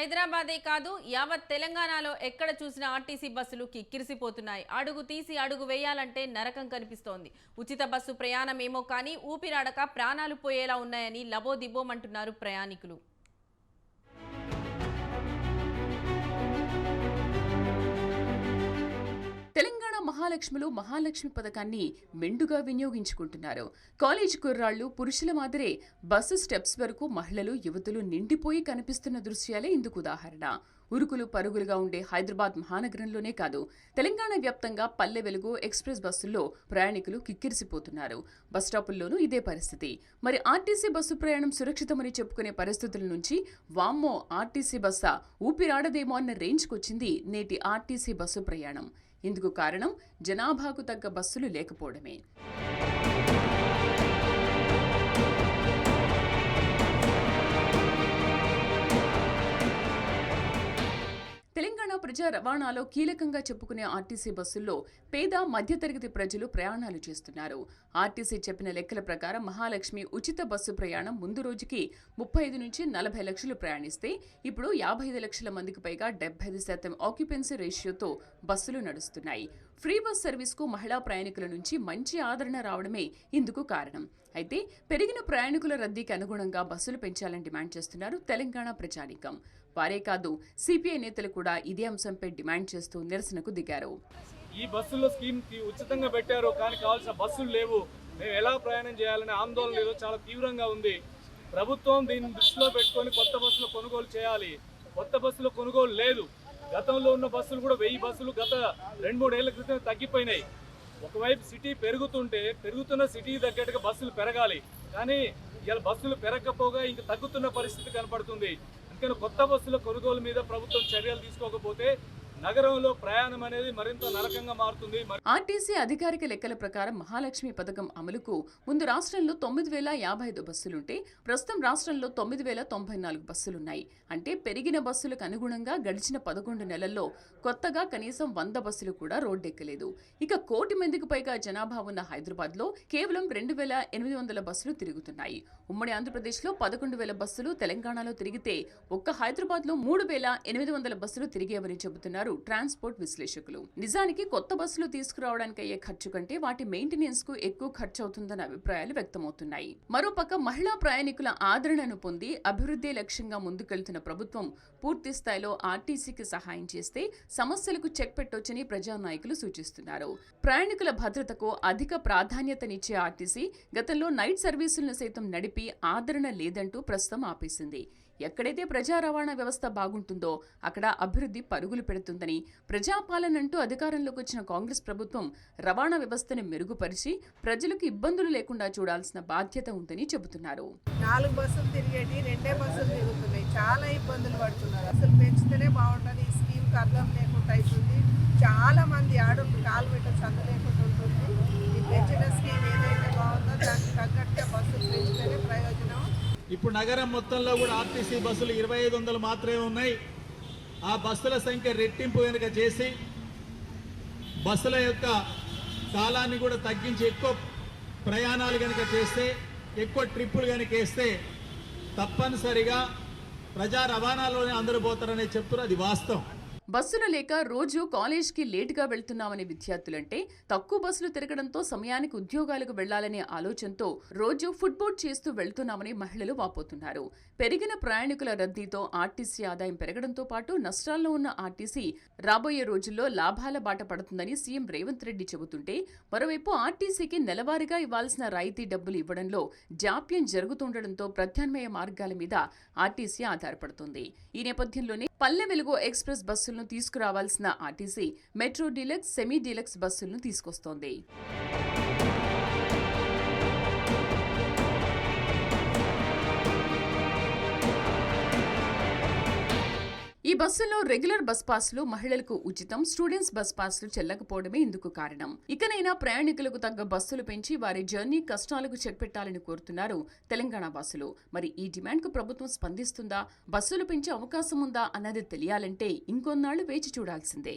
హైదరాబాదే కాదు యావత్ తెలంగాణలో ఎక్కడ చూసిన ఆర్టీసీ బస్సులు కిక్కిరిసిపోతున్నాయి అడుగు తీసి అడుగు వేయాలంటే నరకం కనిపిస్తోంది. ఉచిత బస్సు ప్రయాణమేమో కానీ ఊపిరాడక ప్రాణాలు పోయేలా ఉన్నాయని లబోదిబోమంటున్నారు ప్రయాణికులు. మహాలక్ష్మిలో మహాలక్ష్మి పథకాన్ని మెండుగా వినియోగించుకుంటున్నారు. కాలేజ్ కుర్రాళ్ళు పురుషుల మాదిరే బస్సు స్టెప్స్ వరకు మహిళలు యువతులు నిండిపోయి కనిపిస్తున్న దృశ్యాలే ఇందుకు ఉదాహరణ. ఉరుకులు పరుగులుగా ఉండే హైదరాబాద్ మహానగరంలోనే కాదు తెలంగాణ వ్యాప్తంగా పల్లె వెలుగు ఎక్స్ప్రెస్ బస్సుల్లో ప్రయాణికులు కిక్కిరిసిపోతున్నారు. బస్ స్టాపుల్లోనూ ఇదే పరిస్థితి. మరి ఆర్టీసీ బస్సు ప్రయాణం సురక్షితమని చెప్పుకునే పరిస్థితుల నుంచి వామ్మో ఆర్టీసీ బస్సా? ఊపిరాడదేమో అన్న రేంజ్కొచ్చింది నేటి ఆర్టీసీ బస్సు ప్రయాణం. ఇందుకు కారణం జనాభాకు తగ్గ బస్సులు లేకపోవడమే. రవాణాలో కీలకంగా చెప్పుకునే ఆర్టీసీ బస్సుల్లో పేద మధ్యతరగతి ప్రజలు ప్రయాణాలు చేస్తున్నారు. ఆర్టీసీ చెప్పిన లెక్కల ప్రకారం మహాలక్ష్మి ఉచిత బస్సు ప్రయాణం ముందు రోజుకి ముప్పై ఐదు నుంచి నలభై లక్షలు ప్రయాణిస్తే ఇప్పుడు యాభై ఐదు లక్షల మందికి పైగా డెబ్బై ఐదు శాతం ఆక్యుపెన్సీ రేషియోతో బస్సులు నడుస్తున్నాయి. ఫ్రీ బస్ సర్వీస్కు మహిళా ప్రయాణికుల నుంచి మంచి ఆదరణ రావడమే ఇందుకు కారణం. అయితే పెరిగిన ప్రయాణికుల రద్దీకి అనుగుణంగా బస్సులు పెంచాలని డిమాండ్ చేస్తున్నారు తెలంగాణ ప్రజానీకం. వారే కాదు సిపిఐ నేతలు కూడా ఇదే అంశంపై డిమాండ్ చేస్తూ నిరసనకు దిగారు. ఈ బస్సుల్లో స్కీమ్ ఉచితంగా పెట్టారు కానీ కావాల్సిన బస్సులు లేవు. మేము ఎలా ప్రయాణం చేయాలనే ఆందోళన ఏదో చాలా తీవ్రంగా ఉంది. ప్రభుత్వం దీన్ని దృష్టిలో పెట్టుకొని కొత్త బస్సులు కొనుగోలు చేయాలి. కొత్త బస్సులు కొనుగోలు లేదు. గతంలో ఉన్న బస్సులు కూడా వెయ్యి బస్సులు గత రెండు మూడేళ్ళ క్రితం తగ్గిపోయినాయి. ఒకవైపు సిటీ పెరుగుతుంటే పెరుగుతున్న సిటీ తగ్గట్టుగా బస్సులు పెరగాలి. కానీ ఇలా బస్సులు పెరగకపోగా ఇంకా తగ్గుతున్న పరిస్థితి కనపడుతుంది. అందుకని కొత్త బస్సుల కొనుగోలు మీద ప్రభుత్వం చర్యలు తీసుకోకపోతే నగరంలో ప్రయాణం అనేది మరింత నరకంగా మారుతుంది. ఆర్టీసీ అధికారిక లెక్కల ప్రకారం మహాలక్ష్మి పథకం అమలుకు ముందు రాష్ట్రంలో తొమ్మిది వేల యాభై ఐదు బస్సులుంటే ప్రస్తుతం రాష్ట్రంలో తొమ్మిది వేల తొంభై నాలుగు బస్సులున్నాయి. అంటే పెరిగిన బస్సులకు అనుగుణంగా గడిచిన పదకొండు నెలల్లో కొత్తగా కనీసం వంద బస్సులు కూడా రోడ్డెక్కలేదు. ఇక కోటి మందికి పైగా జనాభా ఉన్న హైదరాబాద్లో కేవలం రెండు వేల ఎనిమిది వందల బస్సులు తిరుగుతున్నాయి. ఉమ్మడి ఆంధ్రప్రదేశ్లో పదకొండు వేల బస్సులు తెలంగాణలో తిరిగితే ఒక్క హైదరాబాద్లో మూడు వేల ఎనిమిది వందల బస్సులు తిరిగేవని చెబుతున్నారు ట్రాన్స్పోర్ట్ విశ్లేషకులు. నిజానికి కొత్త బస్సులు తీసుకురావడానికి అయ్యే ఖర్చు కంటే వాటి మెయింటెనెన్స్కు ఎక్కువ ఖర్చు అవుతుందన్న అభిప్రాయాలు వ్యక్తమవుతున్నాయి. మరోపక్క మహిళా ప్రయాణికుల ఆదరణను పొంది అభివృద్ధి లక్ష్యంగా ముందుకెళ్తున్న ప్రభుత్వం పూర్తి స్థాయిలో ఆర్టీసీకి సహాయం చేస్తే సమస్యలకు చెక్ పెట్టొచ్చని ప్రజానాయకులు సూచిస్తున్నారు. ప్రయాణికుల భద్రతకు అధిక ప్రాధాన్యతనిచ్చే ఆర్టీసీ గతంలో నైట్ సర్వీసులను సైతం నడిపి ఆదరణ లేదంటూ ప్రస్తుతం ఆపేసింది. ఎక్కడైతే ప్రజా రవాణా వ్యవస్థ బాగుంటుందో అక్కడ అభివృద్ధి పరుగులు పెడుతుందని ప్రజాపాలన అంటూ అధికారంలోకి వచ్చిన కాంగ్రెస్ ప్రభుత్వం రవాణా వ్యవస్థను మెరుగుపరిచి ప్రజలకు ఇబ్బందులు లేకుండా చూడాల్సిన బాధ్యత ఉందని చెబుతున్నారు. నాలుగు బస్సులు తిరిగేటి రెండే బస్సులు తిరుగుతున్నాయి. చాలా ఇబ్బందులు పడుతున్నారు. అసలు పెంచితేనే బాగుంటుంది ఈ స్కీమ్కి అర్థం లేకుండా అవుతుంది చాలా మంది ఆడోళ్ళు కాలు పెట్ట చదువు లేకుండా ఉంటుంది ఈ పెంచిన స్కీమ్ ఏదైతే బాగుందో దానికి తగ్గట్టుగా బస్సులు పెంచితేనే ప్రయోజనం ఇప్పుడు నగరం మొత్తంలో కూడా ఆర్టీసీ బస్సులు ఇరవై ఐదు వందలు మాత్రమే ఉన్నాయి. ఆ బస్సుల సంఖ్య రెట్టింపు కనుక చేసి బస్సుల యొక్క కాలాన్ని కూడా తగ్గించి ఎక్కువ ప్రయాణాలు కనుక చేస్తే ఎక్కువ ట్రిప్పులు కనుక వేస్తే తప్పనిసరిగా ప్రజా రవాణాలోనే అందరూ పోతారనే చెప్తున్నారు. అది వాస్తవం. బస్సులు లేక రోజు కాలేజ్కి లేటుగా వెళ్తున్నామనే విద్యార్థులంటే తక్కువ బస్సులు తిరగడంతో సమయానికి ఉద్యోగాలకు వెళ్ళాలనే ఆలోచనతో రోజు ఫుట్బోట్ చేస్తూ వెళ్తున్నామని మహిళలు వాపోతున్నారు. పెరిగిన ప్రయాణికుల రద్దీతో ఆర్టీసీ ఆదాయం పెరగడంతో పాటు నష్టాల్లో ఉన్న ఆర్టీసీ రాబోయే రోజుల్లో లాభాల బాట పడుతుందని సీఎం రేవంత్ రెడ్డి చెబుతుంటే మరోవైపు ఆర్టీసీకి నెలవారీగా ఇవ్వాల్సిన రాయితీ డబ్బులు ఇవ్వడంలో జాప్యం జరుగుతుండటంతో ప్రత్యామ్నాయ మార్గాల మీద ఆర్టీసీ ఆధారపడుతుంది. ఈ నేపథ్యంలోనే పల్లె వెలుగు ఎక్స్ప్రెస్ బస్సులను తీసుకురావాల్సిన RTC metro deluxe semi deluxe బస్సులను తీసుకొస్తోంది. బస్సుల్లో రెగ్యులర్ బస్ పాస్లు మహిళలకు ఉచితం స్టూడెంట్స్ బస్ పాస్లు చెల్లకపోవడమే ఇందుకు కారణం. ఇకనైనా ప్రయాణికులకు తగ్గ బస్సులు పెంచి వారి జర్నీ కష్టాలకు చెక్ పెట్టాలని కోరుతున్నారు తెలంగాణ వాసులు. మరి ఈ డిమాండ్కు ప్రభుత్వం స్పందిస్తుందా? బస్సులు పెంచే అవకాశం ఉందా? అన్నది తెలియాలంటే ఇంకొన్నాళ్ళు వేచి చూడాల్సిందే.